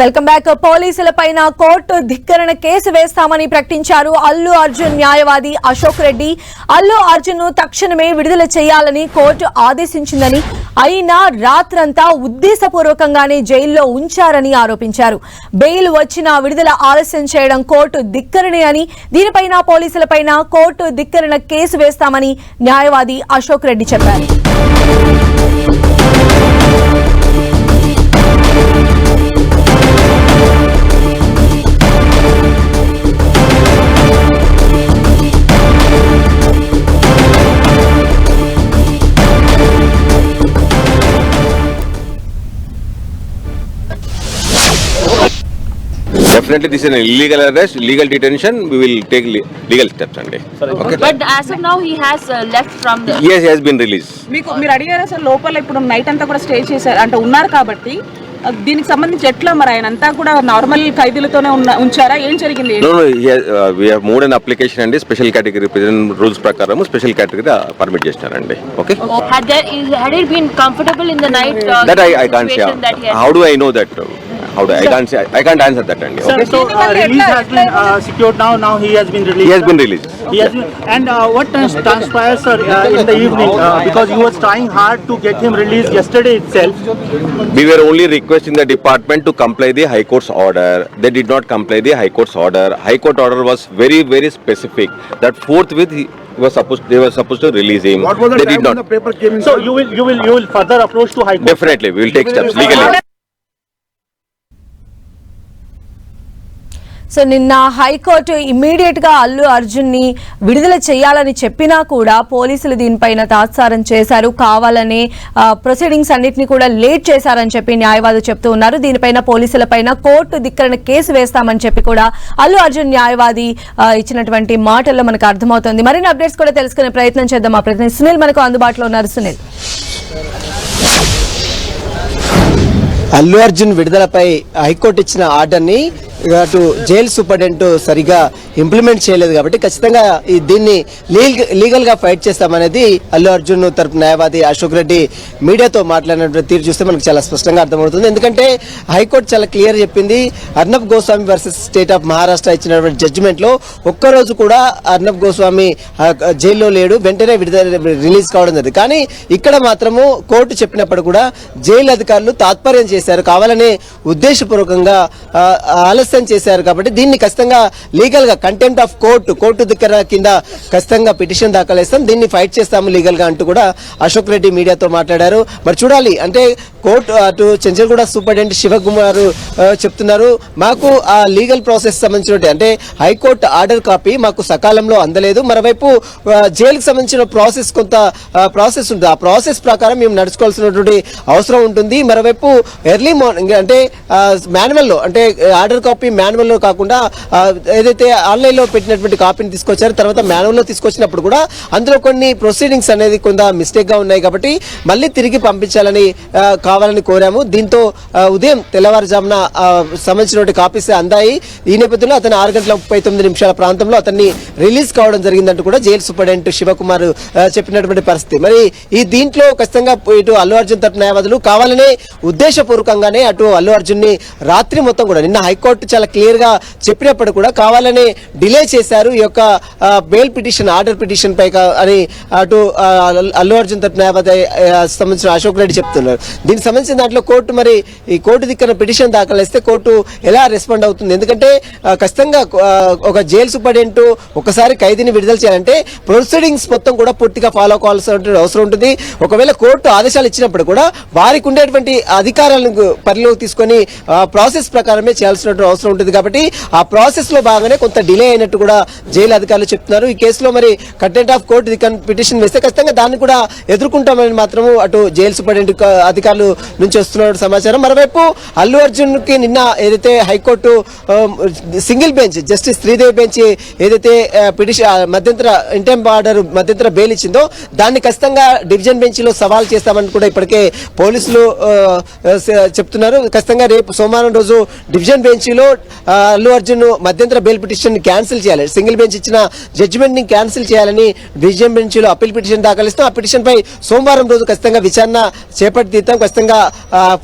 Welcome back. పోలీసులపైన court ధిక్కరణ case వేస్తామని ప్రకటించారు అల్లు అర్జున్ న్యాయవాది అశోక్ రెడ్డి. అల్లు అర్జున్ను తక్షణమే విడుదల చేయాలని కోర్టు ఆదేశించిందని అయినా రాత్రంతా ఉద్దేశపూర్వకంగానే జైల్లో ఉంచారని ఆరోపించారు. బెయిల్ వచ్చినా విడుదల ఆలస్యం చేయడం కోర్టు ధిక్కరణే అని దీనిపైన పోలీసులపైన కోర్టు ధిక్కరణ కేసు వేస్తామని న్యాయవాది అశోక్ రెడ్డి చెప్పారు. Definitely, this is an illegal arrest, illegal detention. We will take le- legal steps and okay. But as of now, he has uh, left from the. Yes, he has been released. మీకు మీరు అడిగారా sir లోపల ఇప్పుడు night అంతా కూడా stay చేశారు అంటే ఉన్నారు కాబట్టి దీనికి సంబంధించి ఎట్లా మరి ఆయన అంతా కూడా నార్మల్ ఖైదీలతోనే ఉన్న ఉంచారా ఏం జరిగింది No, no, he has, uh, we have moved an application and special category present rules ప్రకారం special category permit చేసినారండి okay Had there is, had it been comfortable in the night? Uh, that I I can't say how do I know that how do I, I can't say, I can't answer that and so uh, release has been uh, secured now. Now he has been released. He has been released. He has been, and uh, what trans- sir, uh, in the evening? Uh, because you were trying hard to get him released yesterday itself. We were only requesting the department to comply the High Court's order. They did not comply the High Court's order. High Court order was very very specific that forthwith he was supposed they were supposed to release him. What was the they did when the paper came in? So you will, you will, you will further approach to High Court. Definitely, we will take steps legally. So నిన్న high court ఇమ్మీడియట్గా అల్లు అర్జున్ని విడుదల చేయాలని చెప్పినా కూడా పోలీసులు దీనిపైన తాత్సారం చేశారు. కావాలని ప్రొసీడింగ్స్ అన్నిటిని కూడా లేట్ చేశారని చెప్పి న్యాయవాది చెప్తూ ఉన్నారు. దీనిపైన పోలీసులపైన కోర్టు ధిక్కరణ కేసు వేస్తామని చెప్పి కూడా అల్లు అర్జున్ న్యాయవాది ఇచ్చినటువంటి మాటల్లో మనకు అర్థమవుతుంది. మరిన్ని అప్డేట్స్ కూడా తెలుసుకునే ప్రయత్నం చేద్దాం మా ప్రతినిధి సునీల్. మనకు అందుబాటులో ఉన్నారు సునీల్. అల్లు అర్జున్ విడుదలపై హైకోర్టు ఇచ్చిన ఆర్డర్ని అటు జైలు సూపరింటెండెంట్ సరిగా ఇంప్లిమెంట్ చేయలేదు కాబట్టి ఖచ్చితంగా ఈ దీన్ని లీగల్గా ఫైట్ చేస్తామనేది అల్లు అర్జున్ తరపు న్యాయవాది అశోక్ రెడ్డి మీడియాతో మాట్లాడినటువంటి తీరు చూస్తే మనకు చాలా స్పష్టంగా అర్థమవుతుంది. ఎందుకంటే హైకోర్టు చాలా క్లియర్ చెప్పింది Arnab Goswami versus state of Maharashtra ఇచ్చినటువంటి జడ్జిమెంట్లో ఒక్కరోజు కూడా అర్నబ్ గోస్వామి జైల్లో లేడు వెంటనే విడుదల రిలీజ్ కావడం జరిగింది. కానీ ఇక్కడ మాత్రము కోర్టు చెప్పినప్పుడు కూడా జైలు అధికారులు తాత్పర్యం చేశారు. కావాలనే ఉద్దేశపూర్వకంగా ఆ, ఆలస్యం చేశారు కాబట్టి దీన్ని ఖచ్చితంగా లీగల్గా కంటెంప్ట్ ఆఫ్ కోర్టు కోర్టు దగ్గర కింద ఖచ్చితంగా పిటిషన్ దాఖలు చేస్తాం దీన్ని ఫైట్ చేస్తాము లీగల్గా అంటూ కూడా అశోక్ రెడ్డి మీడియాతో మాట్లాడారు. మరి చూడాలి అంటే కోర్టు అటు చెంచల్గూడ సూపరింటెండెంట్ శివకుమార్ చెప్తున్నారు మాకు ఆ లీగల్ ప్రాసెస్ సంబంధించినటువంటి అంటే హైకోర్టు ఆర్డర్ కాపీ మాకు సకాలంలో అందలేదు. మరోవైపు జైలుకు సంబంధించిన ప్రాసెస్ కొంత ప్రాసెస్ ఉంటుంది ఆ ప్రాసెస్ ప్రకారం మేము నడుచుకోవాల్సినటువంటి అవసరం ఉంటుంది. మరోవైపు ఎర్లీ మార్నింగ్ అంటే మాన్యువల్లో అంటే ఆర్డర్ కాపీ మాన్యువల్లో కాకుండా ఏదైతే ఆన్లైన్లో పెట్టినటువంటి కాపీని తీసుకొచ్చారో తర్వాత మాన్యువల్లో తీసుకొచ్చినప్పుడు కూడా అందులో కొన్ని ప్రొసీడింగ్స్ అనేది కొంత మిస్టేక్గా ఉన్నాయి కాబట్టి మళ్ళీ తిరిగి పంపించాలని కావాలని కోరాము. దీంతో ఉదయం తెల్లవారుజామున సంబంధించినటువంటి కాపీస్ అందాయి ఈ నేపథ్యంలో అతను ఆరు గంటల ముప్పై తొమ్మిది నిమిషాల ప్రాంతంలో అతన్ని రిలీజ్ కావడం జరిగిందంటూ కూడా జైలు సూపరింటెండెంట్ శివకుమార్ చెప్పినటువంటి పరిస్థితి. మరి ఈ దీంట్లో ఖచ్చితంగా ఇటు అల్లు అర్జున్ తరపు న్యాయవాదులు కావాలనే ఉద్దేశపూర్వకంగానే అటు అల్లు అర్జున్ని రాత్రి మొత్తం కూడా నిన్న హైకోర్టు చాలా క్లియర్గా చెప్పినప్పుడు కూడా కావాలనే డిలే చేశారు. ఈ యొక్క బెయిల్ పిటిషన్ ఆర్డర్ పిటిషన్ పై అని అటు అల్లు అర్జున్ తరపు సంబంధించిన అశోక్ రెడ్డి చెప్తున్నారు. దీనికి సంబంధించిన దాంట్లో కోర్టు మరి ఈ కోర్టు దిక్కన పిటిషన్ దాఖలు చేస్తే కోర్టు ఎలా రెస్పాండ్ అవుతుంది? ఎందుకంటే ఖచ్చితంగా ఒక జైలు సూపరింటెండెంట్ ఒకసారి ఖైదీని విడుదల చేయాలంటే ప్రొసీడింగ్స్ మొత్తం కూడా పూర్తిగా ఫాలో కావాల్సిన అవసరం ఉంటుంది. ఒకవేళ కోర్టు ఆదేశాలు ఇచ్చినప్పుడు కూడా వారికి ఉండేటువంటి అధికారాలను పరిలోకి తీసుకొని ప్రాసెస్ ప్రకారమే చేయాల్సినటువంటి అవసరం ఉంటుంది కాబట్టి ఆ ప్రాసెస్లో భాగంగానే కొంత డిలే అయినట్టు కూడా జైలు అధికారులు చెప్తున్నారు. ఈ కేసులో మరి కంటెంట్ ఆఫ్ కోర్టు పిటిషన్ వేస్తే ఖచ్చితంగా దాన్ని కూడా ఎదుర్కొంటామని మాత్రం అటు జైలు సూపరింటెండెంట్ అధికారులు నుంచి వస్తున్న సమాచారం. మరోవైపు అల్లు అర్జున్కి నిన్న ఏదైతే high court um, single bench justice Sridevi bench ఏదైతే పిటిషన్ మధ్యంతర ఇంటెంప్ ఆర్డర్ మధ్యంతర బెయిల్ ఇచ్చిందో దాన్ని ఖచ్చితంగా డివిజన్ బెంచ్లో సవాల్ చేస్తామని కూడా ఇప్పటికే పోలీసులు చెప్తున్నారు. ఖచ్చితంగా రేపు సోమవారం రోజు డివిజన్ బెంచ్లో అల్లు అర్జున్ మధ్యంతర బెయిల్ పిటిషన్ క్యాన్సిల్ చేయాలి. సింగిల్ బెంచ్ ఇచ్చిన జడ్జిమెంట్ని క్యాన్సిల్ చేయాలని డివిజన్ బెంచ్లో అప్పీల్ పిటిషన్ దాఖలిస్తాం ఆ పిటిషన్ పై సోమవారం రోజు ఖచ్చితంగా విచారణ చేపట్టి తీద్దాం ఖచ్చితంగా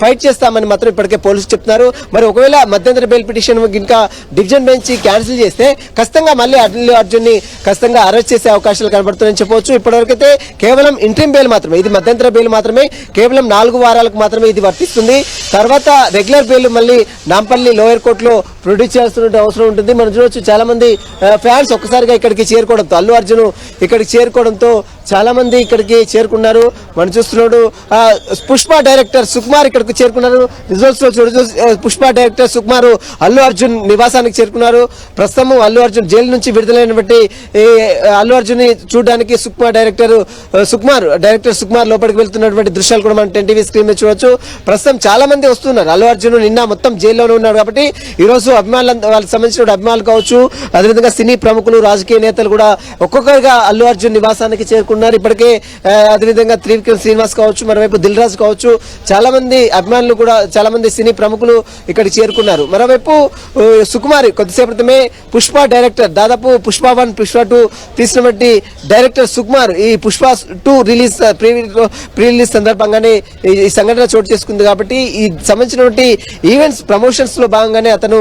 ఫైట్ చేస్తామని మాత్రం ఇప్పటికే పోలీసులు చెప్తున్నారు. మరి ఒకవేళ మధ్యంతర బెయిల్ పిటిషన్ ఇంకా డివిజన్ బెంచ్ క్యాన్సిల్ చేస్తే ఖచ్చితంగా మళ్ళీ అల్లు అర్జున్ని ఖచ్చితంగా అరెస్ట్ చేసే అవకాశాలు కనబడుతున్నాయని చెప్పవచ్చు. ఇప్పటివరకైతే కేవలం ఇంట్రీమ్ బెయిల్ మాత్రమే ఇది మధ్యంతర బెయిల్ మాత్రమే కేవలం నాలుగు వారాలకు మాత్రమే ఇది వర్తిస్తుంది. తర్వాత రెగ్యులర్ బెయిల్ మళ్ళీ నాంపల్లి లోయర్ కోర్టులో ప్రొడ్యూస్ చేస్తున్న అవసరం ఉంటుంది. మనం చూడొచ్చు చాలా మంది ఫ్యాన్స్ ఒక్కసారిగా ఇక్కడికి చేరుకోవడంతో అల్లు అర్జున్ ఇక్కడికి చేరుకోవడంతో చాలామంది ఇక్కడికి చేరుకున్నారు. మనం చూస్తున్నాడు పుష్ప డైరెక్టర్ సుకుమార్ ఇక్కడికి చేరుకున్నారు. రిజల్ట్స్లో చూడ పుష్ప డైరెక్టర్ సుకుమార్ అల్లు అర్జున్ నివాసానికి చేరుకున్నారు. ప్రస్తుతం అల్లు అర్జున్ జైలు నుంచి విడుదలైన బట్టి ఈ, అల్లు అర్జున్ని చూడడానికి సుకుమార్ డైరెక్టర్ సుకుమార్ డైరెక్టర్ సుకుమార్ లోపలికి వెళ్తున్నటువంటి దృశ్యాలు కూడా మనం టెన్ టీవీ స్క్రీన్ మీద చూడొచ్చు. ప్రస్తుతం చాలా మంది వస్తున్నారు. అల్లు అర్జున్ నిన్న మొత్తం జైల్లోనే ఉన్నారు కాబట్టి ఈ రోజు అభిమానులు వాళ్ళకి సంబంధించిన అభిమానులు కావచ్చు అదేవిధంగా సినీ ప్రముఖులు రాజకీయ నేతలు కూడా ఒక్కొక్కరిగా అల్లు అర్జున్ నివాసానికి చేరుకున్నారు. ఇప్పటికే అదేవిధంగా త్రివిక్రమ్ శ్రీనివాస్ కావచ్చు మరోవైపు దిల్ రాజు కావచ్చు చాలా మంది అభిమానులు కూడా చాలా మంది సినీ ప్రముఖులు ఇక్కడ చేరుకున్నారు. మరోవైపు సుకుమారి కొద్దిసేపు క్రితమే పుష్ప డైరెక్టర్ దాదాపు పుష్ప వన్ పుష్ప టూ తీసినటువంటి డైరెక్టర్ సుకుమార్ ఈ Pushpa two release pre pre release సందర్భంగానే ఈ- ఈ సంఘటన చోటు చేసుకుంది కాబట్టి ఈ సంబంధించినటువంటి ఈవెంట్స్ ప్రమోషన్స్లో భాగంగానే అతను అతను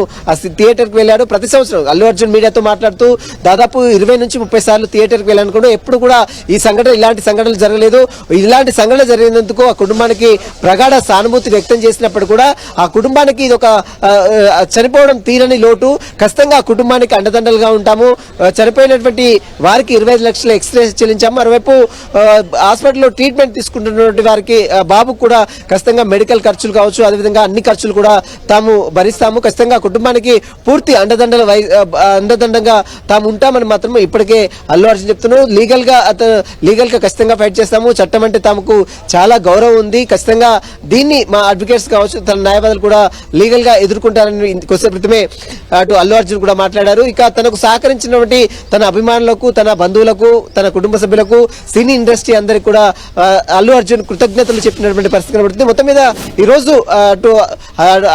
థియేటర్కి వెళ్ళాడు. ప్రతి సంవత్సరం అల్లు అర్జున్ మీడియాతో మాట్లాడుతూ దాదాపు ఇరవై నుంచి ముప్పై సార్లు థియేటర్కి వెళ్ళాను ఎప్పుడు కూడా ఈ సంఘటన ఇలాంటి సంఘటనలు జరగలేదు. ఇలాంటి సంఘటన జరిగినందుకు ఆ కుటుంబానికి ప్రగాఢ సానుభూతి వ్యక్తం చేసినప్పుడు కూడా ఆ కుటుంబానికి ఇది ఒక చనిపోవడం తీరని లోటు. ఖచ్చితంగా ఆ కుటుంబానికి అండదండలుగా ఉంటాము. చనిపోయినటువంటి వారికి ఇరవై ఐదు లక్షల ఎక్స్రే చెల్లించాము. మరోవైపు హాస్పిటల్లో ట్రీట్మెంట్ తీసుకుంటున్నటువంటి వారికి బాబుకు కూడా ఖచ్చితంగా మెడికల్ ఖర్చులు కావచ్చు. అదేవిధంగా అన్ని ఖర్చులు కూడా తాము భరిస్తాము. ఖచ్చితంగా కుటుంబానికి పూర్తి అండదండల వై అండదండంగా అండదండగా తాము ఉంటామని మాత్రం ఇప్పటికే అల్లు అర్జున్ చెప్తున్నాను లీగల్గా అతను లీగల్గా ఖచ్చితంగా ఫైట్ చేస్తాము. చట్టం అంటే తమకు చాలా గౌరవం ఉంది. ఖచ్చితంగా దీన్ని మా అడ్వకేట్స్ కావచ్చు తన న్యాయవాదులు కూడా లీగల్గా ఎదుర్కొంటారని కొద్దిసేపు క్రితమే అటు అల్లు అర్జున్ కూడా మాట్లాడారు. ఇక తనకు సహకరించినటువంటి తన అభిమానులకు తన బంధువులకు తన కుటుంబ సభ్యులకు సినీ ఇండస్ట్రీ అందరికి కూడా అల్లు అర్జున్ కృతజ్ఞతలు చెప్పినటువంటి పరిస్థితి కనబడుతుంది. మొత్తం మీద ఈ రోజు అటు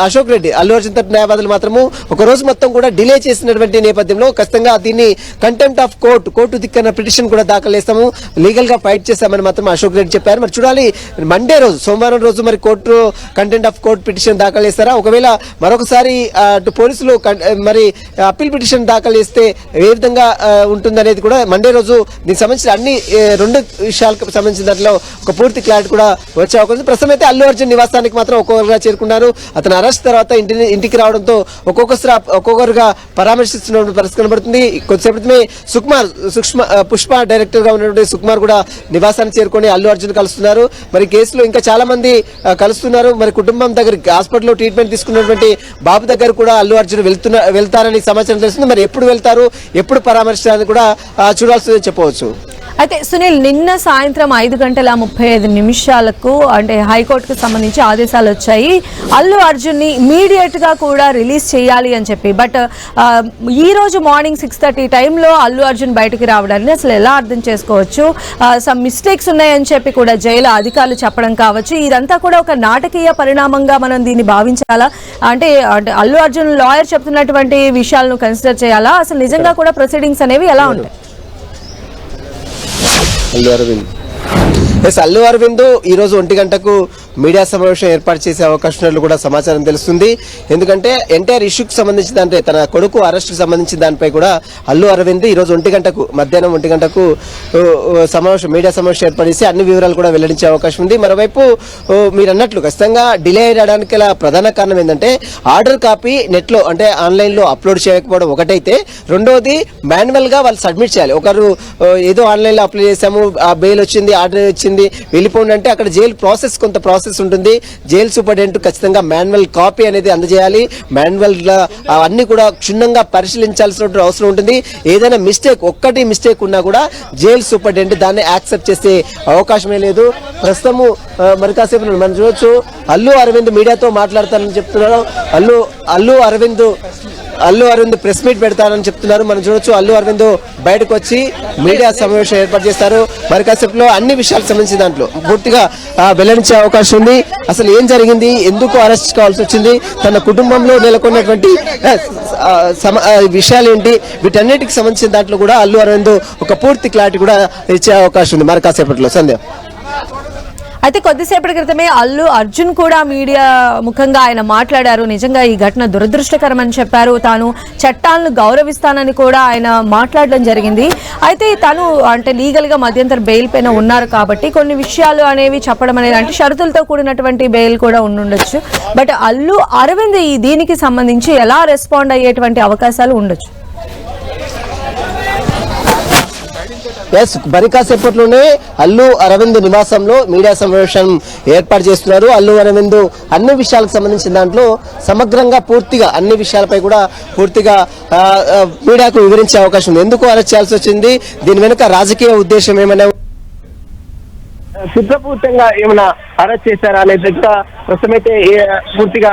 అశోక్ రెడ్డి అల్లు అర్జున్ తరపు న్యాయవాదులు మాత్రము ఒక రోజు మొత్తం కూడా డిలే చేసినటువంటి నేపథ్యంలో ఖచ్చితంగా దీన్ని కంటెంప్ట్ ఆఫ్ కోర్ట్ కోర్టు దిక్కన పిటిషన్ కూడా దాఖలు చేస్తాము. లీగల్గా ఫైట్ చేస్తామని మాత్రం అశోక్ రెడ్డి చెప్పారు. మరి చూడాలి మండే రోజు సోమవారం రోజు మరి court contempt of court petition దాఖలు చేస్తారా? ఒకవేళ మరొకసారి అటు పోలీసులు మరి అప్పీల్ పిటిషన్ దాఖలు చేస్తే ఏ విధంగా ఉంటుందనేది కూడా మండే రోజు దీనికి సంబంధించిన అన్ని రెండు విషయాలకు సంబంధించిన దాంట్లో ఒక పూర్తి క్లారిటీ కూడా వచ్చే అవకాశం ప్రస్తుతం అయితే అల్లు అర్జున్ నివాసానికి మాత్రం ఒక్కొక్కరుగా చేరుకున్నారు. అతను అరెస్ట్ తర్వాత ఇంటి ఇంటికి రావడంతో ఒక్కొక్కసారి ఒక్కొక్కరుగా పరామర్శిస్తున్న పరిస్థితి కనబడుతుంది. కొద్దిసేపు సుకుమార్ సుష్మా పుష్ప డైరెక్టర్గా ఉన్నటువంటి సుకుమార్ కూడా నివాసాన్ని చేరుకొని అల్లు అర్జున్ కలుస్తున్నారు. మరి కేసులో ఇంకా చాలా మంది కలుస్తున్నారు. మరి కుటుంబం దగ్గర హాస్పిటల్లో ట్రీట్మెంట్ తీసుకున్నటువంటి బాబు దగ్గర కూడా అల్లు అర్జున్ వెళ్తున్న వెళ్తారని సమాచారం తెలుస్తుంది. మరి ఎప్పుడు వెళ్తారు? ఎప్పుడు పరామర్శించాలని కూడా ఆ, చూడాల్సిందని చెప్పవచ్చు. అయితే సునీల్ నిన్న సాయంత్రం ఐదు గంటల ముప్పై ఐదు నిమిషాలకు అంటే హైకోర్టుకు సంబంధించి ఆదేశాలు వచ్చాయి. అల్లు అర్జున్ని ఇమీడియట్గా కూడా రిలీజ్ చేయాలి అని చెప్పి. బట్ ఈ రోజు మార్నింగ్ సిక్స్ థర్టీ టైంలో అల్లు అర్జున్ బయటకు రావడాన్ని అసలు ఎలా అర్థం చేసుకోవచ్చు? సమ్ మిస్టేక్స్ ఉన్నాయని చెప్పి కూడా జైలు అధికారులు చెప్పడం కావచ్చు. ఇదంతా కూడా ఒక నాటకీయ పరిణామంగా మనం దీన్ని భావించాలా? అంటే అంటే అల్లు అర్జున్ లాయర్ చెప్తున్నటువంటి విషయాలను కన్సిడర్ చేయాలా? అసలు నిజంగా కూడా ప్రొసీడింగ్స్ అనేవి ఎలా ఉంటాయి? అల్లు అరవింద్ ఎస్ అల్లు అరవింద్ ఈరోజు ఒంటి గంటకు మీడియా సమావేశం ఏర్పాటు చేసే అవకాశం ఉన్నట్లు కూడా సమాచారం తెలుస్తుంది. ఎందుకంటే ఎన్టీఆర్ ఇష్యూకి సంబంధించి అంటే తన కొడుకు అరెస్ట్కి సంబంధించిన దానిపై కూడా అల్లు అరవింద్ ఈరోజు ఒంటి గంటకు మధ్యాహ్నం ఒంటి గంటకు సమావేశం మీడియా సమావేశం ఏర్పాటు చేసి అన్ని వివరాలు కూడా వెల్లడించే అవకాశం ఉంది. మరోవైపు మీరు అన్నట్లు ఖచ్చితంగా డిలే అయ్యడానికి గల ప్రధాన కారణం ఏంటంటే ఆర్డర్ కాపీ నెట్లో అంటే ఆన్లైన్లో అప్లోడ్ చేయకపోవడం ఒకటైతే రెండోది మాన్యువల్గా వాళ్ళు సబ్మిట్ చేయాలి. ఒకరు ఏదో ఆన్లైన్లో అప్లై చేశాము ఆ బెయిల్ వచ్చింది ఆర్డర్ వచ్చింది వెళ్ళిపోండి అంటే అక్కడ జైలు ప్రాసెస్ కొంత ప్రాసెస్ ఉంటుంది. జైలు సూపరింటెండెంట్ ఖచ్చితంగా మాన్యువల్ కాపీ అనేది అందజేయాలి. మాన్యువల్ అన్ని కూడా క్షుణ్ణంగా పరిశీలించాల్సిన అవసరం ఉంటుంది. ఏదైనా మిస్టేక్ ఒక్కటి మిస్టేక్ ఉన్నా కూడా జైలు సూపరింటెండెంట్ దాన్ని యాక్సెప్ట్ చేసే అవకాశమే లేదు. ప్రస్తుతము మరి కాసేపు మనం చూడొచ్చు అల్లు అరవింద్ మీడియాతో మాట్లాడతానని చెప్తున్నారు. అల్లు అల్లు అరవింద్ అల్లు అరవింద్ ప్రెస్ మీట్ పెడతానని చెప్తున్నారు. మనం చూడొచ్చు అల్లు అరవింద్ బయటకు వచ్చి మీడియా సమావేశం ఏర్పాటు చేస్తారు. మరి కాసేపులో అన్ని విషయాలకు సంబంధించి దాంట్లో పూర్తిగా వెల్లడించే అవకాశం ఉంది. అసలు ఏం జరిగింది? ఎందుకు అరెస్ట్ కావాల్సి వచ్చింది? తన కుటుంబంలో నెలకొన్నటువంటి సమ- విషయాలు ఏంటి వీటన్నిటికి సంబంధించిన దాంట్లో కూడా అల్లు అరవింద్ ఒక పూర్తి క్లారిటీ కూడా ఇచ్చే అవకాశం ఉంది. మరి కాసేపట్లో సందేహం అయితే కొద్దిసేపటి క్రితమే అల్లు అర్జున్ కూడా మీడియా ముఖంగా ఆయన మాట్లాడారు. నిజంగా ఈ ఘటన దురదృష్టకరమని చెప్పారు. తాను చట్టాలను గౌరవిస్తానని కూడా ఆయన మాట్లాడడం జరిగింది. అయితే తను అంటే లీగల్గా మధ్యంతర బెయిల్ పైన ఉన్నారు కాబట్టి కొన్ని విషయాలు అనేవి చెప్పడం అనేది అంటే షరతులతో కూడినటువంటి బెయిల్ కూడా ఉండుండొచ్చు. బట్ అల్లు అరవింద్ ఈ దీనికి సంబంధించి ఎలా రెస్పాండ్ అయ్యేటువంటి అవకాశాలు ఉండొచ్చు? ఎస్ మరి కాసేపట్లోనే అల్లు అరవింద్ నివాసంలో మీడియా సమావేశం ఏర్పాటు చేస్తున్నారు. అల్లు అరవింద్ అన్ని విషయాలకు సంబంధించిన దాంట్లో సమగ్రంగా పూర్తిగా అన్ని విషయాలపై కూడా పూర్తిగా ఆ, మీడియాకు వివరించే అవకాశం ఉంది. ఎందుకు అరెస్ట్ చేయాల్సి వచ్చింది? దీని వెనుక రాజకీయ ఉద్దేశం ఏమైనా సిద్ధపూర్తంగా ఏమైనా అరెస్ట్ చేశారా? అనేది కూడా ప్రస్తుతమైతే పూర్తిగా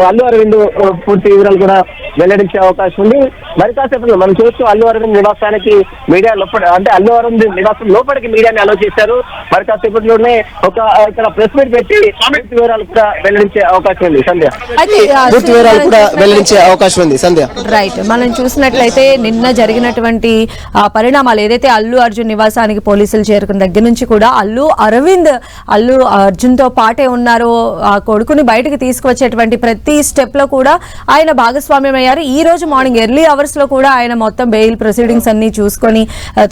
అల్లు అరవింద్ పూర్తి వివరాలు కూడా వెల్లడించే అవకాశం ఉంది. మరి కాసేపు మనం చూస్తూ అల్లు అరవింద్ నివాసానికి మీడియా లోపల అంటే అల్లు అరవింద్ నివాసం లోపలికి మీడియాని అలో చేశారు. మరి కాసేపట్లోనే ఒక ఇక్కడ ప్రెస్ మీట్ పెట్టి పూర్తి వివరాలు కూడా వెల్లడించే అవకాశం ఉంది. సంధ్య. పూర్తి వివరాలు కూడా వెల్లడించే అవకాశం ఉంది. సంధ్య. రైట్ మనం చూసినట్లయితే నిన్న జరిగినటువంటి ఆ, పరిణామాలు ఏదైతే అల్లు అర్జున్ నివాసానికి పోలీసులు చేరుకున్న దగ్గర నుంచి కూడా అల్లు అరవింద్ అల్లు అర్జున్తో పాటే ఉన్నారో ఆ కొడుకుని బయటకు తీసుకువచ్చేటువంటి ప్రతి స్టెప్లో కూడా ఆయన భాగస్వామ్యం అయ్యారు ఈ రోజు మార్నింగ్ ఎర్లీ అవర్స్లో కూడా ఆయన మొత్తం బెయిల్ ప్రొసీడింగ్స్ అన్ని చూసుకొని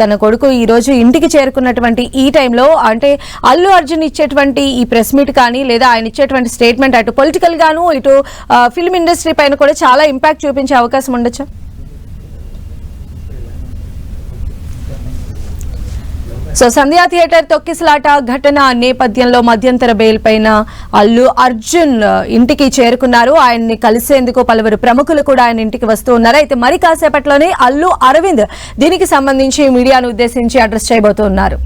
తన కొడుకు ఈ రోజు ఇంటికి చేరుకున్నటువంటి ఈ టైంలో అంటే అల్లు అర్జున్ ఇచ్చేటువంటి ఈ ప్రెస్ మీట్ కానీ లేదా ఆయన ఇచ్చేటువంటి స్టేట్మెంట్ అటు పొలిటికల్ గాను ఇటు ఫిల్మ్ ఇండస్ట్రీ పైన కూడా చాలా ఇంపాక్ట్ చూపించే అవకాశం ఉండొచ్చు? సో సంధ్యా థియేటర్ తొక్కిసలాట ఘటన నేపథ్యంలో మధ్యంతర బెయిల్ పైన అల్లు అర్జున్ ఇంటికి చేరుకున్నారు. ఆయన్ని కలిసేందుకు పలువురు ప్రముఖులు కూడా ఆయన ఇంటికి వస్తూ ఉన్నారు. అయితే మరి కాసేపట్లోనే అల్లు అరవింద్ దీనికి సంబంధించి మీడియాను ఉద్దేశించి అడ్రస్ చేయబోతున్నారు.